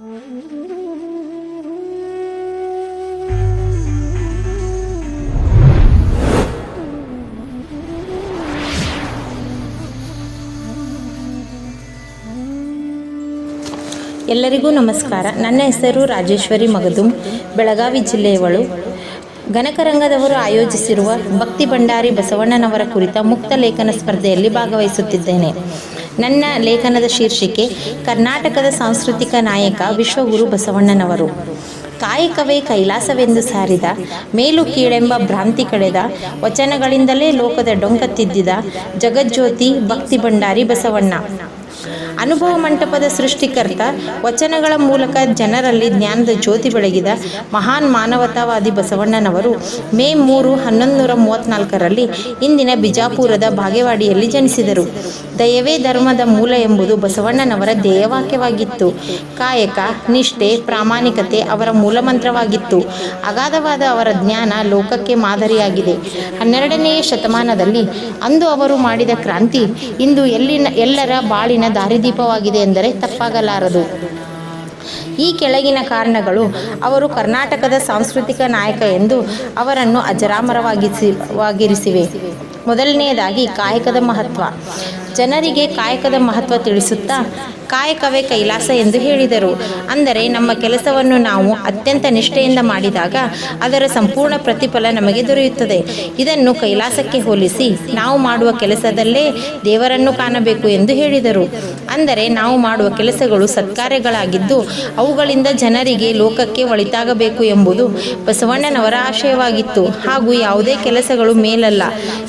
ಎಲ್ಲರಿಗೂ ನಮಸ್ಕಾರ. ನನ್ನ ಹೆಸರು ರಾಜೇಶ್ವರಿ ಮಗದುಂ. ಬೆಳಗಾವಿ ಜಿಲ್ಲೆಯವಳು. ಗಣಕರಂಗದವರು ಆಯೋಜಿಸಿರುವ ಭಕ್ತಿ ಭಂಡಾರಿ ಬಸವಣ್ಣನವರ ಕುರಿತ ಮುಕ್ತ ಲೇಖನ ಸ್ಪರ್ಧೆಯಲ್ಲಿ ಭಾಗವಹಿಸುತ್ತಿದ್ದೇನೆ. ನನ್ನ ಲೇಖನದ ಶೀರ್ಷಿಕೆ, ಕರ್ನಾಟಕದ ಸಾಂಸ್ಕೃತಿಕ ನಾಯಕ ವಿಶ್ವಗುರು ಬಸವಣ್ಣನವರು. ಕಾಯಕವೇ ಕೈಲಾಸವೆಂದು ಸಾರಿದ, ಮೇಲು ಕೀಳೆಂಬ ಭ್ರಾಂತಿ ಕಳೆದ, ವಚನಗಳಿಂದಲೇ ಲೋಕದ ಡೊಂಕ ತಿದ್ದಿದ, ಜಗಜ್ಯೋತಿ ಭಕ್ತಿ ಭಂಡಾರಿ ಬಸವಣ್ಣ. ಅನುಭವ ಮಂಟಪದ ಸೃಷ್ಟಿಕರ್ತ, ವಚನಗಳ ಮೂಲಕ ಜನರಲ್ಲಿ ಜ್ಞಾನದ ಜ್ಯೋತಿ ಬೆಳಗಿದ ಮಹಾನ್ ಮಾನವತಾವಾದಿ ಬಸವಣ್ಣನವರು ಮೇ ಮೂರು ಹನ್ನೊಂದು ನೂರ ಮೂವತ್ತ್ನಾಲ್ಕರಲ್ಲಿ ಇಂದಿನ ಬಿಜಾಪುರದ ಬಾಗೇವಾಡಿಯಲ್ಲಿ ಜನಿಸಿದರು. ದಯವೇ ಧರ್ಮದ ಮೂಲ ಎಂಬುದು ಬಸವಣ್ಣನವರ ಧ್ಯೇಯವಾಕ್ಯವಾಗಿತ್ತು. ಕಾಯಕ, ನಿಷ್ಠೆ, ಪ್ರಾಮಾಣಿಕತೆ ಅವರ ಮೂಲಮಂತ್ರವಾಗಿತ್ತು. ಅಗಾಧವಾದ ಅವರ ಜ್ಞಾನ ಲೋಕಕ್ಕೆ ಮಾದರಿಯಾಗಿದೆ. ಹನ್ನೆರಡನೆಯ ಶತಮಾನದಲ್ಲಿ ಅಂದು ಅವರು ಮಾಡಿದ ಕ್ರಾಂತಿ ಇಂದು ಎಲ್ಲಿನ ಎಲ್ಲರ ಬಾಳಿನ ದಾರಿದೀಪವಾಗಿದೆ ಎಂದರೆ ತಪ್ಪಾಗಲಾರದು. ಈ ಕೆಳಗಿನ ಕಾರಣಗಳು ಅವರು ಕರ್ನಾಟಕದ ಸಾಂಸ್ಕೃತಿಕ ನಾಯಕ ಎಂದು ಅವರನ್ನು ಅಜರಾಮರವಾಗಿಸಿ ವಾಗಿರಿಸಿವೆ ಮೊದಲನೆಯದಾಗಿ ಕಾಯಕದ ಮಹತ್ವ. ಜನರಿಗೆ ಕಾಯಕದ ಮಹತ್ವ ತಿಳಿಸುತ್ತಾ ಕಾಯಕವೇ ಕೈಲಾಸ ಎಂದು ಹೇಳಿದರು. ಅಂದರೆ ನಮ್ಮ ಕೆಲಸವನ್ನು ನಾವು ಅತ್ಯಂತ ನಿಷ್ಠೆಯಿಂದ ಮಾಡಿದಾಗ ಅದರ ಸಂಪೂರ್ಣ ಪ್ರತಿಫಲ ನಮಗೆ ದೊರೆಯುತ್ತದೆ. ಇದನ್ನು ಕೈಲಾಸಕ್ಕೆ ಹೋಲಿಸಿ ನಾವು ಮಾಡುವ ಕೆಲಸದಲ್ಲೇ ದೇವರನ್ನು ಕಾಣಬೇಕು ಎಂದು ಹೇಳಿದರು. ಅಂದರೆ ನಾವು ಮಾಡುವ ಕೆಲಸಗಳು ಸತ್ಕಾರ್ಯಗಳಾಗಿದ್ದು ಅವುಗಳಿಂದ ಜನರಿಗೆ ಲೋಕಕ್ಕೆ ಒಳಿತಾಗಬೇಕು ಎಂಬುದು ಬಸವಣ್ಣನವರ ಆಶಯವಾಗಿತ್ತು. ಹಾಗೂ ಯಾವುದೇ ಕೆಲಸಗಳು ಮೇಲಲ್ಲ,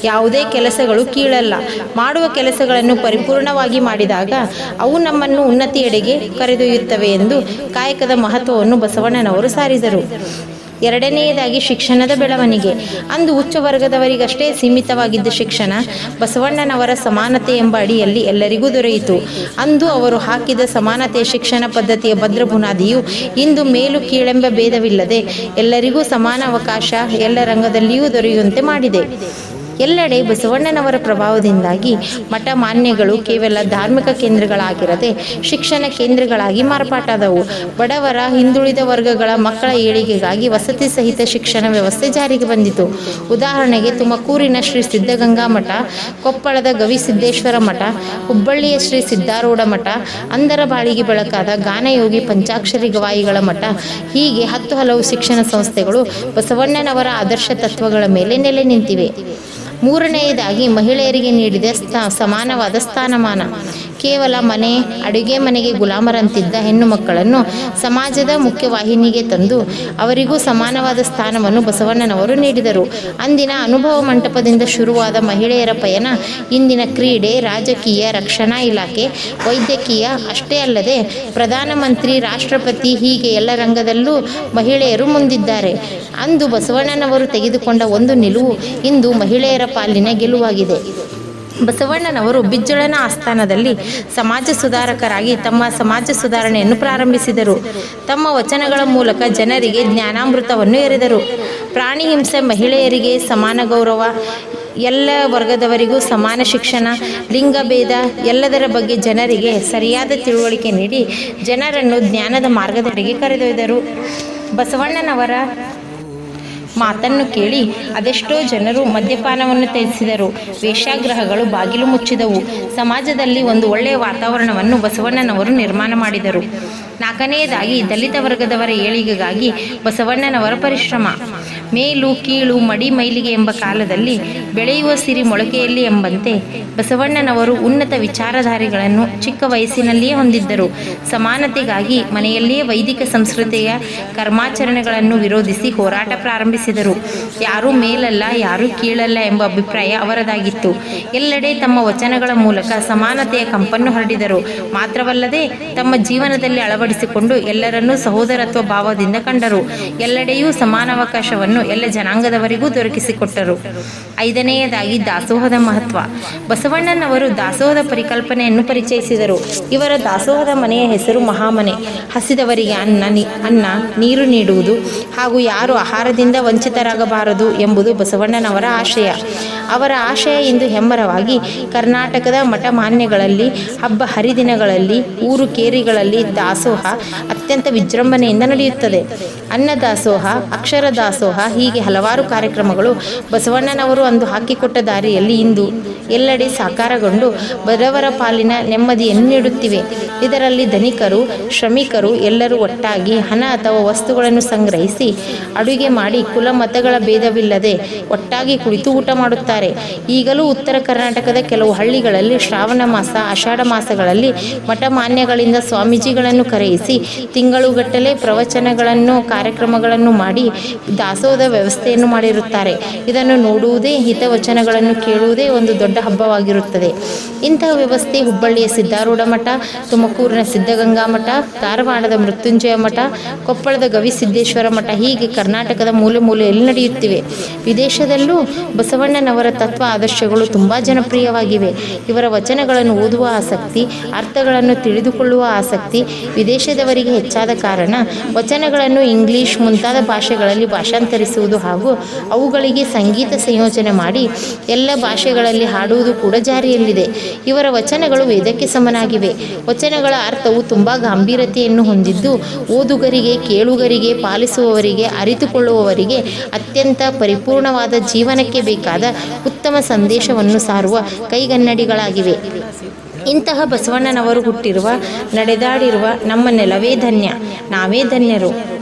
ಯಾವುದೇ ಕೆಲಸಗಳು ಕೀಳಲ್ಲ. ಮಾಡುವ ಕೆಲಸಗಳನ್ನು ಪರಿಪೂರ್ಣವಾಗಿ ಮಾಡಿದಾಗ ಅವು ನಮ್ಮನ್ನು ಉನ್ನತಿಯೆಡೆಗೆ ಕರೆದೊಯ್ಯುತ್ತವೆ ಎಂದು ಕಾಯಕದ ಮಹತ್ವವನ್ನು ಬಸವಣ್ಣನವರು ಸಾರಿದರು. ಎರಡನೆಯದಾಗಿ ಶಿಕ್ಷಣದ ಬೆಳವಣಿಗೆ. ಅಂದು ಉಚ್ಚ ವರ್ಗದವರಿಗಷ್ಟೇ ಸೀಮಿತವಾಗಿದ್ದ ಶಿಕ್ಷಣ ಬಸವಣ್ಣನವರ ಸಮಾನತೆ ಎಂಬ ಅಡಿಯಲ್ಲಿ ಎಲ್ಲರಿಗೂ ದೊರೆಯಿತು. ಅಂದು ಅವರು ಹಾಕಿದ ಸಮಾನತೆಯ ಶಿಕ್ಷಣ ಪದ್ಧತಿಯ ಭದ್ರ ಬುನಾದಿಯು ಇಂದು ಮೇಲು ಕೀಳೆಂಬ ಭೇದವಿಲ್ಲದೆ ಎಲ್ಲರಿಗೂ ಸಮಾನ ಅವಕಾಶ ಎಲ್ಲ ರಂಗದಲ್ಲಿಯೂ ದೊರೆಯುವಂತೆ ಮಾಡಿದೆ. ಎಲ್ಲೆಡೆ ಬಸವಣ್ಣನವರ ಪ್ರಭಾವದಿಂದಾಗಿ ಮಠ ಮಾನ್ಯಗಳು ಕೇವಲ ಧಾರ್ಮಿಕ ಕೇಂದ್ರಗಳಾಗಿರದೆ ಶಿಕ್ಷಣ ಕೇಂದ್ರಗಳಾಗಿ ಮಾರ್ಪಾಟಾದವು. ಬಡವರ ಹಿಂದುಳಿದ ವರ್ಗಗಳ ಮಕ್ಕಳ ಏಳಿಗೆಗಾಗಿ ವಸತಿ ಸಹಿತ ಶಿಕ್ಷಣ ವ್ಯವಸ್ಥೆ ಜಾರಿಗೆ ಬಂದಿತು. ಉದಾಹರಣೆಗೆ ತುಮಕೂರಿನ ಶ್ರೀ ಸಿದ್ಧಗಂಗಾ ಮಠ, ಕೊಪ್ಪಳದ ಗವಿಸಿದ್ದೇಶ್ವರ ಮಠ, ಹುಬ್ಬಳ್ಳಿಯ ಶ್ರೀ ಸಿದ್ಧಾರೂಢ ಮಠ, ಅಂದರ ಬಾಳಿಗೆ ಬೆಳಕಾದ ಗಾನಯೋಗಿ ಪಂಚಾಕ್ಷರಿ ಗವಾಯಿಗಳ ಮಠ, ಹೀಗೆ ಹತ್ತು ಹಲವು ಶಿಕ್ಷಣ ಸಂಸ್ಥೆಗಳು ಬಸವಣ್ಣನವರ ಆದರ್ಶ ತತ್ವಗಳ ಮೇಲೆ ನೆಲೆ ನಿಂತಿವೆ. ಮೂರನೆಯದಾಗಿ ಮಹಿಳೆಯರಿಗೆ ನೀಡಿದ ಸ್ಥಾ ಸಮಾನವಾದ ಸ್ಥಾನಮಾನ. ಕೇವಲ ಮನೆ, ಅಡುಗೆ ಮನೆಗೆ ಗುಲಾಮರಂತಿದ್ದ ಹೆಣ್ಣು ಮಕ್ಕಳನ್ನು ಸಮಾಜದ ಮುಖ್ಯವಾಹಿನಿಗೆ ತಂದು ಅವರಿಗೂ ಸಮಾನವಾದ ಸ್ಥಾನವನ್ನು ಬಸವಣ್ಣನವರು ನೀಡಿದರು. ಅಂದಿನ ಅನುಭವ ಮಂಟಪದಿಂದ ಶುರುವಾದ ಮಹಿಳೆಯರ ಪಯಣ, ಇಂದಿನ ಕ್ರೀಡೆ, ರಾಜಕೀಯ, ರಕ್ಷಣಾ ಇಲಾಖೆ, ವೈದ್ಯಕೀಯ ಅಷ್ಟೇ ಅಲ್ಲದೆ ಪ್ರಧಾನಮಂತ್ರಿ, ರಾಷ್ಟ್ರಪತಿ ಹೀಗೆ ಎಲ್ಲ ರಂಗದಲ್ಲೂ ಮಹಿಳೆಯರು ಮುಂದಿದ್ದಾರೆ. ಅಂದು ಬಸವಣ್ಣನವರು ತೆಗೆದುಕೊಂಡ ಒಂದು ನಿಲುವು ಇಂದು ಮಹಿಳೆಯರ ಪಾಲಿನ ಗೆಲುವಾಗಿದೆ. ಬಸವಣ್ಣನವರು ಬಿಜ್ಜಳನ ಆಸ್ಥಾನದಲ್ಲಿ ಸಮಾಜ ಸುಧಾರಕರಾಗಿ ತಮ್ಮ ಸಮಾಜ ಸುಧಾರಣೆಯನ್ನು ಪ್ರಾರಂಭಿಸಿದರು. ತಮ್ಮ ವಚನಗಳ ಮೂಲಕ ಜನರಿಗೆ ಜ್ಞಾನಾಮೃತವನ್ನು ಎರೆದರು. ಪ್ರಾಣಿ ಹಿಂಸೆ ಮಹಿಳೆಯರಿಗೆ ಸಮಾನ ಗೌರವ, ಎಲ್ಲ ವರ್ಗದವರಿಗೂ ಸಮಾನ ಶಿಕ್ಷಣ ಲಿಂಗಭೇದ ಎಲ್ಲದರ ಬಗ್ಗೆ ಜನರಿಗೆ ಸರಿಯಾದ ತಿಳುವಳಿಕೆ ನೀಡಿ ಜನರನ್ನು ಜ್ಞಾನದ ಮಾರ್ಗದೆಡೆಗೆ ಕರೆದೊಯ್ದರು. ಬಸವಣ್ಣನವರ ಮಾತನ್ನು ಕೇಳಿ ಅದೆಷ್ಟೋ ಜನರು ಮದ್ಯಪಾನವನ್ನು ತ್ಯಜಿಸಿದರು. ವೇಷಾಗ್ರಹಗಳು ಬಾಗಿಲು ಮುಚ್ಚಿದವು. ಸಮಾಜದಲ್ಲಿ ಒಂದು ಒಳ್ಳೆಯ ವಾತಾವರಣವನ್ನು ಬಸವಣ್ಣನವರು ನಿರ್ಮಾಣ ಮಾಡಿದರು. ನಾಲ್ಕನೆಯದಾಗಿ ದಲಿತ ವರ್ಗದವರ ಏಳಿಗೆಗಾಗಿ ಬಸವಣ್ಣನವರ ಪರಿಶ್ರಮ. ಮೇಲು ಕೀಳು ಮಡಿ ಮೈಲಿಗೆ ಎಂಬ ಕಾಲದಲ್ಲಿ ಬೆಳೆಯುವ ಸಿರಿ ಮೊಳಕೆಯಲ್ಲಿ ಎಂಬಂತೆ ಬಸವಣ್ಣನವರು ಉನ್ನತ ವಿಚಾರಧಾರೆಗಳನ್ನು ಚಿಕ್ಕ ವಯಸ್ಸಿನಲ್ಲಿಯೇ ಹೊಂದಿದ್ದರು. ಸಮಾನತೆಗಾಗಿ ಮನೆಯಲ್ಲಿಯೇ ವೈದಿಕ ಸಂಸ್ಕೃತಿಯ ಕರ್ಮಾಚರಣೆಗಳನ್ನು ವಿರೋಧಿಸಿ ಹೋರಾಟ ಪ್ರಾರಂಭಿಸಿದರು. ಯಾರೂ ಮೇಲಲ್ಲ, ಯಾರೂ ಕೀಳಲ್ಲ ಎಂಬ ಅಭಿಪ್ರಾಯ ಅವರದಾಗಿತ್ತು. ಎಲ್ಲೆಡೆ ತಮ್ಮ ವಚನಗಳ ಮೂಲಕ ಸಮಾನತೆಯ ಕಂಪನ್ನು ಹರಡಿದರು. ಮಾತ್ರವಲ್ಲದೆ ತಮ್ಮ ಜೀವನದಲ್ಲಿ ಅಳವಡಿಸಿಕೊಂಡು ಎಲ್ಲರನ್ನೂ ಸಹೋದರತ್ವ ಭಾವದಿಂದ ಕಂಡರು. ಎಲ್ಲೆಡೆಯೂ ಸಮಾನಾವಕಾಶವನ್ನು ಜ್ಞಾನವನ್ನು ಎಲ್ಲ ಜನಾಂಗದವರಿಗೂ ದೊರಕಿಸಿಕೊಟ್ಟರು. ಐದನೆಯದಾಗಿ ದಾಸೋಹದ ಮಹತ್ವ. ಬಸವಣ್ಣನವರು ದಾಸೋಹದ ಪರಿಕಲ್ಪನೆಯನ್ನು ಪರಿಚಯಿಸಿದರು. ಇವರ ದಾಸೋಹದ ಮನೆಯ ಹೆಸರು ಮಹಾಮನೆ. ಹಸಿದವರಿಗೆ ಅನ್ನ ಅನ್ನ, ನೀರು ನೀಡುವುದು ಹಾಗೂ ಯಾರು ಆಹಾರದಿಂದ ವಂಚಿತರಾಗಬಾರದು ಎಂಬುದು ಬಸವಣ್ಣನವರ ಆಶಯ. ಅವರ ಆಶಯ ಇಂದು ಹೆಮ್ಮರವಾಗಿ ಕರ್ನಾಟಕದ ಮಠಮಾನ್ಯಗಳಲ್ಲಿ, ಹಬ್ಬ ಹರಿದಿನಗಳಲ್ಲಿ, ಊರು ಕೇರಿಗಳಲ್ಲಿ ದಾಸೋಹ ಅತ್ಯಂತ ವಿಜೃಂಭಣೆಯಿಂದ ನಡೆಯುತ್ತದೆ. ಅನ್ನ ದಾಸೋಹ ಅಕ್ಷರ ದಾಸೋಹ ಹೀಗೆ ಹಲವಾರು ಕಾರ್ಯಕ್ರಮಗಳು ಬಸವಣ್ಣನವರು ಅಂದು ಹಾಕಿಕೊಟ್ಟ ದಾರಿಯಲ್ಲಿ ಇಂದು ಎಲ್ಲೆಡೆ ಸಾಕಾರಗೊಂಡು ಬಡವರ ಪಾಲಿನ ನೆಮ್ಮದಿಯನ್ನು ನೀಡುತ್ತಿವೆ. ಇದರಲ್ಲಿ ಧನಿಕರು, ಶ್ರಮಿಕರು ಎಲ್ಲರೂ ಒಟ್ಟಾಗಿ ಹಣ ಅಥವಾ ವಸ್ತುಗಳನ್ನು ಸಂಗ್ರಹಿಸಿ ಅಡುಗೆ ಮಾಡಿ ಕುಲ ಮತಗಳ ಭೇದವಿಲ್ಲದೆ ಒಟ್ಟಾಗಿ ಕುಳಿತು ಊಟ ಮಾಡುತ್ತಾರೆ. ಈಗಲೂ ಉತ್ತರ ಕರ್ನಾಟಕದ ಕೆಲವು ಹಳ್ಳಿಗಳಲ್ಲಿ ಶ್ರಾವಣ ಮಾಸ, ಆಷಾಢ ಮಾಸಗಳಲ್ಲಿ ಮಠ ಮಾನ್ಯಗಳಿಂದ ಸ್ವಾಮೀಜಿಗಳನ್ನು ಕರೆಯಿಸಿ ತಿಂಗಳುಗಟ್ಟಲೆ ಪ್ರವಚನಗಳನ್ನು, ಕಾರ್ಯಕ್ರಮಗಳನ್ನು ಮಾಡಿ ದಾಸೋಹದ ವ್ಯವಸ್ಥೆಯನ್ನು ಮಾಡಿರುತ್ತಾರೆ. ಇದನ್ನು ನೋಡುವುದೇ, ಹಿತವಚನಗಳನ್ನು ಕೇಳುವುದೇ ಒಂದು ದೊಡ್ಡ ಹಬ್ಬವಾಗಿರುತ್ತದೆ. ಇಂತಹ ವ್ಯವಸ್ಥೆ ಹುಬ್ಬಳ್ಳಿಯ ಸಿದ್ಧಾರೂಢ ಮಠ, ತುಮಕೂರಿನ ಸಿದ್ಧಗಂಗಾ ಮಠ, ಧಾರವಾಡದ ಮೃತ್ಯುಂಜಯ ಮಠ, ಕೊಪ್ಪಳದ ಗವಿಸಿದ್ದೇಶ್ವರ ಮಠ ಹೀಗೆ ಕರ್ನಾಟಕದ ಮೂಲೆ ಮೂಲೆಯಲ್ಲಿ ನಡೆಯುತ್ತಿವೆ. ವಿದೇಶದಲ್ಲೂ ಬಸವಣ್ಣನವರ ತತ್ವ ಆದರ್ಶಗಳು ತುಂಬ ಜನಪ್ರಿಯವಾಗಿವೆ. ಇವರ ವಚನಗಳನ್ನು ಓದುವ ಆಸಕ್ತಿ, ಅರ್ಥಗಳನ್ನು ತಿಳಿದುಕೊಳ್ಳುವ ಆಸಕ್ತಿ ವಿದೇಶದವರಿಗೆ ಹೆಚ್ಚಾದ ಕಾರಣ ವಚನಗಳನ್ನು ಇಂಗ್ಲಿಷ್ ಮುಂತಾದ ಭಾಷೆಗಳಲ್ಲಿ ಭಾಷಾಂತರಿಸುವುದು ಹಾಗೂ ಅವುಗಳಿಗೆ ಸಂಗೀತ ಸಂಯೋಜನೆ ಮಾಡಿ ಎಲ್ಲ ಭಾಷೆಗಳಲ್ಲಿ ಹಾಡುವುದು ಕೂಡ ಜಾರಿಯಲ್ಲಿದೆ. ಇವರ ವಚನಗಳು ವೇದಕ್ಕೆ ಸಮನಾಗಿವೆ. ವಚನಗಳ ಅರ್ಥವು ತುಂಬ ಗಾಂಭೀರ್ಯತೆಯನ್ನು ಹೊಂದಿದ್ದು, ಓದುಗರಿಗೆ, ಕೇಳುಗರಿಗೆ, ಪಾಲಿಸುವವರಿಗೆ, ಅರಿತುಕೊಳ್ಳುವವರಿಗೆ ಅತ್ಯಂತ ಪರಿಪೂರ್ಣವಾದ ಜೀವನಕ್ಕೆ ಬೇಕಾದ ಉತ್ತಮ ಸಂದೇಶವನ್ನು ಸಾರುವ ಕೈಗನ್ನಡಿಗಳಾಗಿವೆ. ಇಂತಹ ಬಸವಣ್ಣನವರು ಹುಟ್ಟಿರುವ ನಡೆದಾಡಿರುವ ನಮ್ಮ ನೆಲವೇ ಧನ್ಯ. ನಾವೇ ಧನ್ಯರು.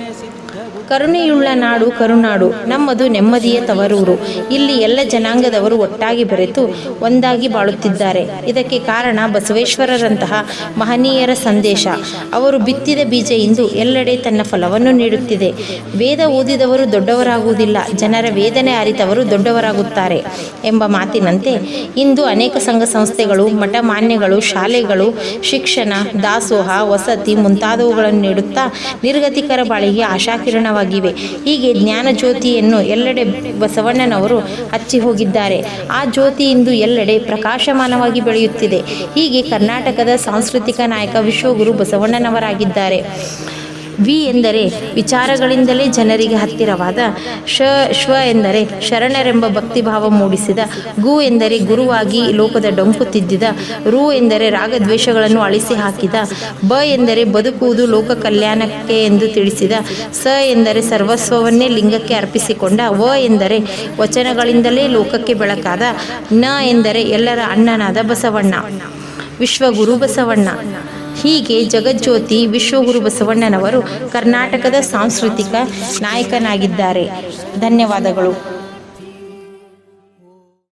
ಕರುಣೆಯುಳ್ಳ ನಾಡು ಕರುನಾಡು, ನಮ್ಮದು ನೆಮ್ಮದಿಯ ತವರೂರು. ಇಲ್ಲಿ ಎಲ್ಲ ಜನಾಂಗದವರು ಒಟ್ಟಾಗಿ ಬೆರೆತು ಒಂದಾಗಿ ಬಾಳುತ್ತಿದ್ದಾರೆ. ಇದಕ್ಕೆ ಕಾರಣ ಬಸವೇಶ್ವರರಂತಹ ಮಹನೀಯರ ಸಂದೇಶ. ಅವರು ಬಿತ್ತಿದ ಬೀಜ ಇಂದು ಎಲ್ಲೆಡೆ ತನ್ನ ಫಲವನ್ನು ನೀಡುತ್ತಿದೆ. ವೇದ ಓದಿದವರು ದೊಡ್ಡವರಾಗುವುದಿಲ್ಲ, ಜನರ ವೇದನೆ ಅರಿತವರು ದೊಡ್ಡವರಾಗುತ್ತಾರೆ ಎಂಬ ಮಾತಿನಂತೆ ಇಂದು ಅನೇಕ ಸಂಘ ಸಂಸ್ಥೆಗಳು, ಮಠ ಮಾನ್ಯಗಳು, ಶಾಲೆಗಳು, ಶಿಕ್ಷಣ, ದಾಸೋಹ, ವಸತಿ ಮುಂತಾದವುಗಳನ್ನು ನೀಡುತ್ತಾ ನಿರ್ಗತಿಕರ ಬಾಳಿಗೆ ಆಶಾಕಿರಣವಾಗಿವೆ ಹೀಗೆ ಜ್ಞಾನ ಜ್ಯೋತಿಯನ್ನು ಎಲ್ಲೆಡೆ ಬಸವಣ್ಣನವರು ಹಚ್ಚಿ ಹೋಗಿದ್ದಾರೆ. ಆ ಜ್ಯೋತಿ ಇಂದು ಎಲ್ಲೆಡೆ ಪ್ರಕಾಶಮಾನವಾಗಿ ಬೆಳೆಯುತ್ತಿದೆ. ಹೀಗೆ ಕರ್ನಾಟಕದ ಸಾಂಸ್ಕೃತಿಕ ನಾಯಕ ವಿಶ್ವಗುರು ಬಸವಣ್ಣನವರಾಗಿದ್ದಾರೆ. ವಿ ಎಂದರೆ ವಿಚಾರಗಳಿಂದಲೇ ಜನರಿಗೆ ಹತ್ತಿರವಾದ ಶ, ಶ್ವ ಎಂದರೆ ಶರಣರೆಂಬ ಭಕ್ತಿಭಾವ ಮೂಡಿಸಿದ, ಗು ಎಂದರೆ ಗುರುವಾಗಿ ಲೋಕದ ಡೊಂಕು ತಿದ್ದಿದ, ರು ಎಂದರೆ ರಾಗದ್ವೇಷಗಳನ್ನು ಅಳಿಸಿ ಹಾಕಿದ, ಬ ಎಂದರೆ ಬದುಕುವುದು ಲೋಕ ಕಲ್ಯಾಣಕ್ಕೆ ಎಂದು ತಿಳಿಸಿದ, ಸ ಎಂದರೆ ಸರ್ವಸ್ವವನ್ನೇ ಲಿಂಗಕ್ಕೆ ಅರ್ಪಿಸಿಕೊಂಡ, ವ ಎಂದರೆ ವಚನಗಳಿಂದಲೇ ಲೋಕಕ್ಕೆ ಬೆಳಕಾದ, ನ ಎಂದರೆ ಎಲ್ಲರ ಅಣ್ಣನಾದ ಬಸವಣ್ಣ. ವಿಶ್ವಗುರು ಬಸವಣ್ಣ. ಹೀಗೆ ಜಗಜ್ಯೋತಿ ವಿಶ್ವಗುರು ಬಸವಣ್ಣನವರು ಕರ್ನಾಟಕದ ಸಾಂಸ್ಕೃತಿಕ ನಾಯಕನಾಗಿದ್ದಾರೆ. ಧನ್ಯವಾದಗಳು.